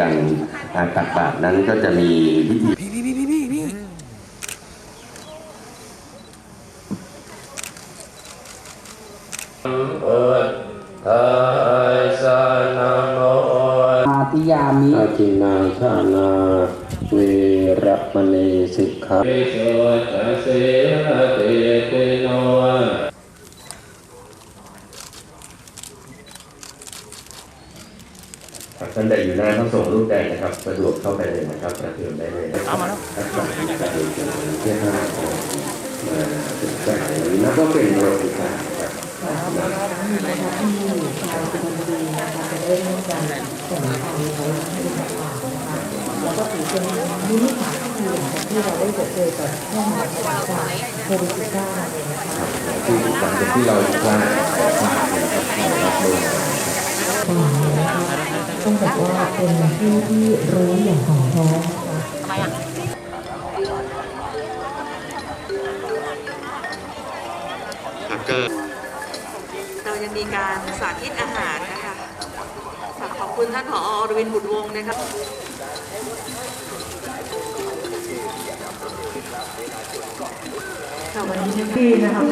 การอ่าตักบาตรนั้นก็จะมีพิธีอาติยามิอาทินาชานา เวรมณีสิกขา ครับท่านใดอยู่หน้าพระสงฆ์รูปใดนะครับสะดวกเข้าไปเลยนะครับประเทิมได้เลยนะครับมาแล้วการเดินทางเพื่อห้าของมาศึกษานับว่าเป็นประวัติศาสตร์ครับแล้วก็ถือเป็นนิมิตหมายที่ดีหลังจากที่เราได้เจอกับช่วงหลังจากโควิด19นั่นเองนะคะที่หลังจากที่เราพลาดพลาดนะครับเรารับรู้ ต้องบอกว่าเป็นผู้ที่รู้อย่างของแท้นะคะเรายังมีการสาธิตอาหารนะคะฝากขอบคุณท่านผออรวินบุตรวงศ์นะครับค่ะวันนี้แฮปปี้นะคะ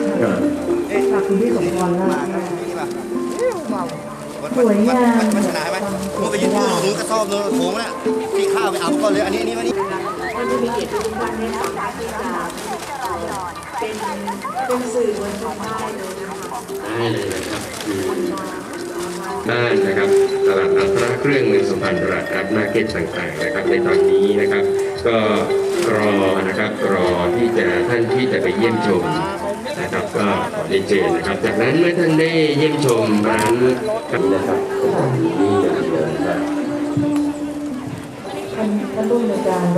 ฝากคุณพี่สมพรมา กสวยงามมันชนะไหมมึงไปยืนดูถือกระสอบเลยโถงน่ะพี่ข้าวไปเอาก่อนเลยอันนี้อันนี้มานี่ท่านผู้มีเกียรติทุกท่านเนี่ยสามารถที่จะเป็นเป็นสื่อมวลชนได้เลยนะคะได้เลยนะครับคือบ้านนะครับตลาดนัดพระเครื่องเมืองสุพรรณตลาดนัดมาร์เก็ตต่างๆนะครับในตอนนี้นะครับ ก็รอนะครับรอที่จะท่านที่จะไปเยี่ยมชมนะครับ ก็ขอเรียนเชิญนะครับ จากนั้นเมื่อท่านได้เยี่ยมชมร้านนะครับนี่อย่างเดียวนะครับท่านท่นผู้อำนวยการ